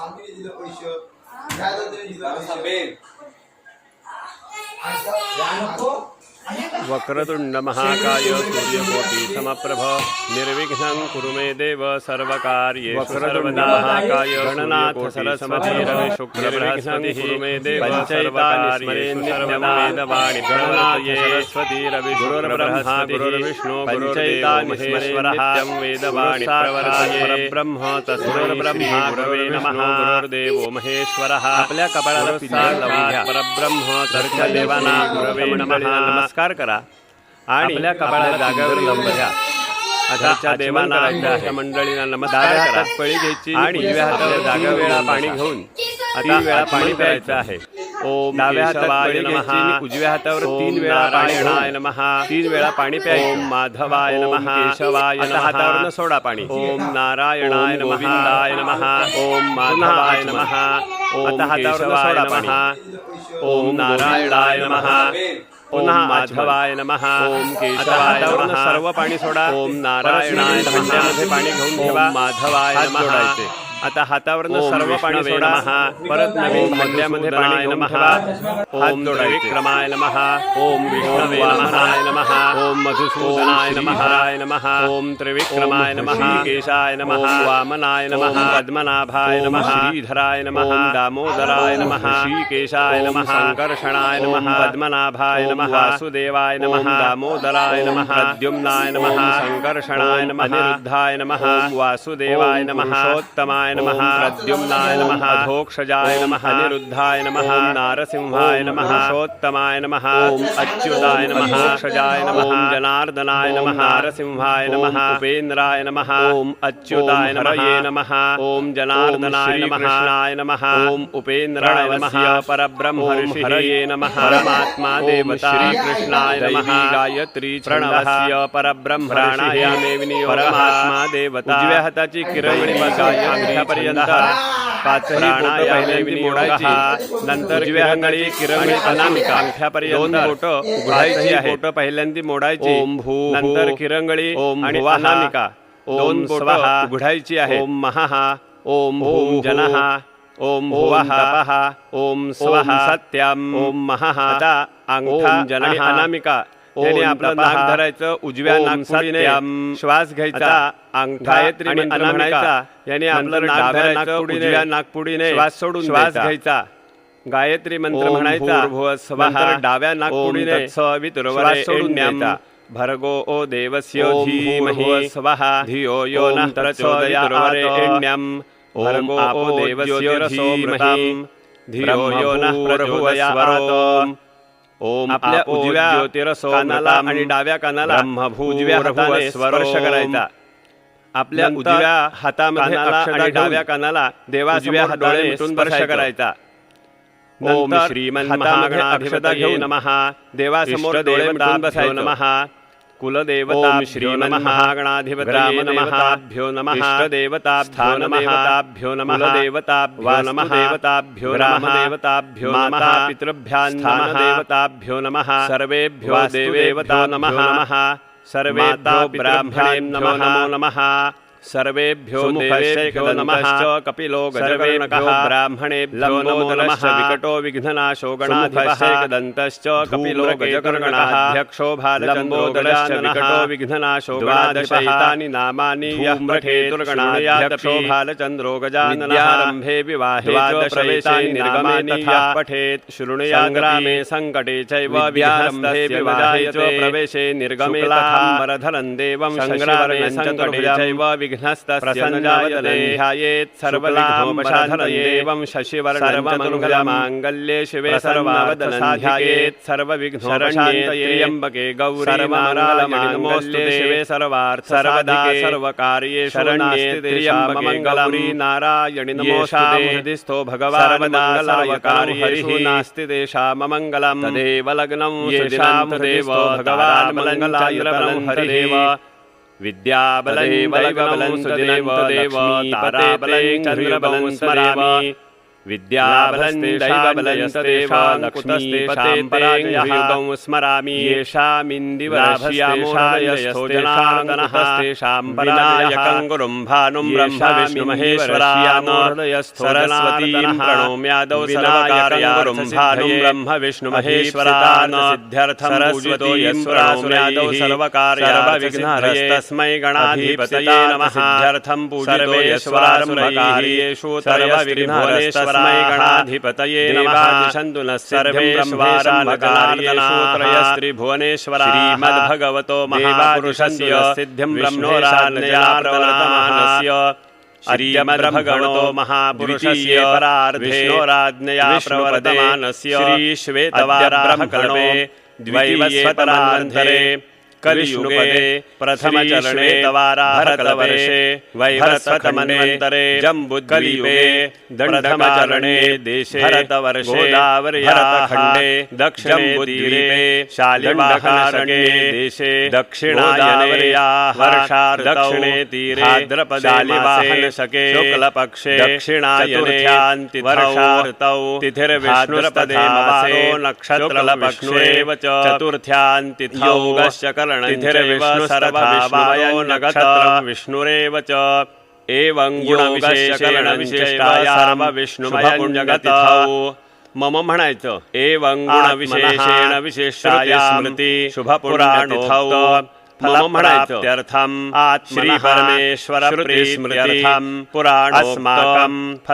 শান্তিনি জেলা পরিষদ রায়দন্দিনী জেলা পরিষদ। बेल वक्रतुंड महाकाय सूर्यकोटि समप्रभ निर्विघ्नं कुरु मे देव सर्वकार्येषु वक्रतुण्ड सर्वदा महाकाय गणनाथ सरस्वती समप्रभ शुक्र निर्विघ्नं कुरु मे देव सरस्वती रवि गुरुर्ब्रह्मा गुरुर्विष्णु पंचैतानि गुरुर्देवो स्मरेन्नित्यं महेश्वरः वेदवाणि प्रवर्तये परब्रह्म तस्मै गुरुर्ब्रह्मा गुरुर्वे नमः गुरुर्देवो महेश्वरः आपल्या कपाळाला पिंजर लावून घ्या. परब्रह्म घरच्या देवांना गुरवे नमः मंडळींना नमस्कार करा आणि आपल्या कपाळाला जागेवर लावून घ्या आजच्या देवांना आमच्या मंडळींना नमस्कार करा. पळी घ्यायची आणि उजव्या हाताला जागा वेळा पाणी घेऊन. आता वेळा पाणी प्यायचं आहे. ओम डाव्या हाताला नमहा. उजव्या हातावर तीन वेळा पाणी घेणाय नमहा. तीन वेळा पाणी प्याय ओम माधवाय नमहा. केशवाय नमहा. हातावर सोडा पाणी. ओम नारायणाय नमहाय महा ओम माधवाय नमहा. ओम हातावर सोडा पाणी. ओम नारायणाय महा पुन्हा माधवाय नमः। ओम केशवाय सर्व पाणी सोडा ओम नारायण पाणी घेऊन ठेवा माधवाय नमः। आता हातावरनं सर्व पाणी सोडा. परत नवीन भांड्यामध्ये पाणी घेऊन ठेवा. ओम. त्रिविक्रमाय नमः ओम विष्णवे ओम वामनाय नमः ओम मधुसूदनाय नमः नमः. ओम त्रिविक्रमाय नमः ऋषिकेशाय नमः. वामनाय नमः पद्मनाभाय नमः श्रीधराय नमः. दामोदराय नमः ओम नमः. संकर्षणाय नमः पद्मनाभाय नमः. वासुदेवाय नमः दामोदराय नमः. प्रद्युम्नाय नमः संकर्षणाय नमः अनिरुद्धाय नमः. वासुदेवाय नमः पुरुषोत्तमाय नमः. प्रद्युम्नाय नमः अधोक्षजाय नमः अनिरुद्धाय नमः. नारसिंहाय नमः पुरुषोत्तमाय नमः. अच्युताय नमः अधोक्षजाय नमः. जनार्दनाय नमः नारसिंहाय नमः. उपेन्द्राय नमः ओम अच्युताय नमः. नमः ओम जनार्दनाय नमः. श्रीकृष्णाय नमः ओम उपेन्द्राय नमः परब्रह्म ओम ऋषिः. नमः परमात्मा देवता. श्रीकृष्णाय दैवी नमः गायत्री प्रणवस्य परब्रह्म प्राणायामे विनियोगः. परमात्मा देवता उजव्या हाताची किरवणी आतापर्यंत पाच पहिल्यांदी मोडायची. ओम भू नंतर किरंगळी ओम आणि अनामिका. दोन बोट उघडायची आहे ओम महाहा ओम भूम जनहा ओम भुवाहा ओम स्वाहा. सत्यम. ओम महाहा अंगठा जनाहा अनामिका. त्याने नाक धरायचं उजव्या नागपुडीने श्वास घ्यायचा म्हणायचा याने आपलं नाक धरायचं उजव्या नागपुडीने श्वास सोडून श्वास घ्यायचा. गायत्री मंत्र म्हणायचा डाव्या नागपुडीने सवितुरवराय सोडून द्यायचा. भर्गो ओ देवस्य धीमहि स्वः धियो यो नः प्रचोदयात्ण्यम् भर्गो ओ देवस्य धीमहि धियो यो नः ओम आपल्या आपो उजव्या. कानाला आणि डाव्या कानाला. उजव्या हाताने स्पर्श करायचा आपल्या उजव्या हातामध्ये आणि डाव्या कानाला देवासमोर उजव्या हाताने मिटून स्पर्श. करायचा ओम श्रीमन् अक्षता घेऊन नमः. देवासमोर डोळे मिटून बसायचं नमः. కులదేవతా శ్రీమన్మహాగణాధిపతాయ నమఃభ్యో నమః దేవతాభ్యో నమఃభ్యో నమః దేవతాభ్యో నమః దేవతాభ్యో రామ దేవతాభ్యో నమః పితృభ్యాన్ నమః దేవతాభ్యో నమః సర్వేభ్యో దేవేవతా నమః నమః సర్వేభ్యో బ్రాహ్మణేం నమో నమః सर्वेभ्यो देवेभ्यो नमः। कपिलो सर्वेभ्यो गजकर्णकः ब्राह्मणेभ्यो नमो नमः। विकटो विघ्ननाशो गणाधिपश्चैकदन्तश्च कपिलो विकटो विघ्ननाशो नामानि भालचन्द्रो विवाहे द्वादशैतानि निर्गमे तथा पठेत् सङ्कटे चैव विवाहे च प्रवेशे निर्गमे तथा देवं सङ्ग्रामे सङ्कटे चैव विघ्नस्तस्य प्रसन्नावदनं न जायते ध्यायेत् सर्वविघ्नोपशान्तये सर्वविघ्नोपशान्तये देवं शशिवर्णमङ्गलमाङ्गल्ये शिवे प्रसन्नावदनं सर्वार्थसाधिके ध्यायेत् सर्वविघ्नोपशान्तये त्र्यम्बके गौरी सर्वमङ्गलमाङ्गल्ये शिवे सर्वार्थ सर्वदा सर्वसाधिके सर्वकार्येषु शरण्ये नास्ति त्र्यम्बके त्र्यम्बमङ्गलं गौरी नारायणि येषां नमोऽस्तुते हृदिस्थो भगवान् सर्वदा मङ्गलायकार्येषु सर्वकार्येषु नास्ति तेषाममङ्गलं तदेव लग्नं येषां सुदिनं तदेव तदेव भगवान् भगवान् मङ्गलायतनं मङ्गलायतनं हरिदेव हरिदेव विद्याबलं तदेव दैवबलं लग्नं सुदिनं सुदिनं तदेव लक्ष्मीपते ताराबलं चन्द्रबलं चन्द्रबलं स्मरामि विद्याबलस्तेषां बलयस्तेषां कुतस्तेषां पराजययुगं स्मरामि येषामिन्दिवरस्यामोदयस्थोजनादनः विनायकं गुरुं भानुं ब्रह्म विष्णुमहेश्वरामोदयस्थो प्रणोम्यादौ सर्वकार्यं भानुं ब्रह्म पूजितो यस्वरासुरादौ सर्वकार्यविघ्नहरस्तस्मै गणाधिपतये नमः सिद्ध्यर्थं पूजितो यस्वरासुरकार्येषु सर्वविघ्नहरस्तस्मै गणाधिपतये नमः। दिशन्तु नः सर्वे स्वारम्भकार्येषु त्रयस्त्रिभुवनेश्वरा श्रीमद्भगवतो महापुरुषस्य सिद्धिं ब्रह्मोराज्ञयाप्रवर्तमानस्य श्रीमद्भगवतो महापुरुषस्य परार्धेनोराज्ञया प्रवर्तमानस्य श्रीश्वेतवाराहकल्पे द्वैवस्वतरान्धरे कलियुगे प्रथमचरणे तवाराहकल्पवर्षे वैवस्वतमन्वन्तरे जम्बुद्कलियुगे दण्डमचरणे देशे भरतवर्षे गोदावर्याखण्डे दक्षिणेतीरे शालिवाहनशके देशे दक्षिणायनेयाः वर्षार्दक्षिणे तीरे भाद्रपदालिवाहनशके शुक्लपक्षे दक्षिणायने वर्षार्तौ तिथिर्विष्णुरपदे मासे नक्षत्रलपक्षेव च चतुर्थ्यान्तिथौ तिथिर्विष्णु सर्वविष्णुवयो नक्षत्रं विष्णुरेव च। एवं गुणविशेषेण विशिष्टायाम विष्णुमयं जगतौ। मम म्हणायचं। एवं गुणविशेषेण विशिष्टाया स्मृती शुभपुराणोक्तौ। श्री परमेश्वर स्मृती पुराणोक्तम्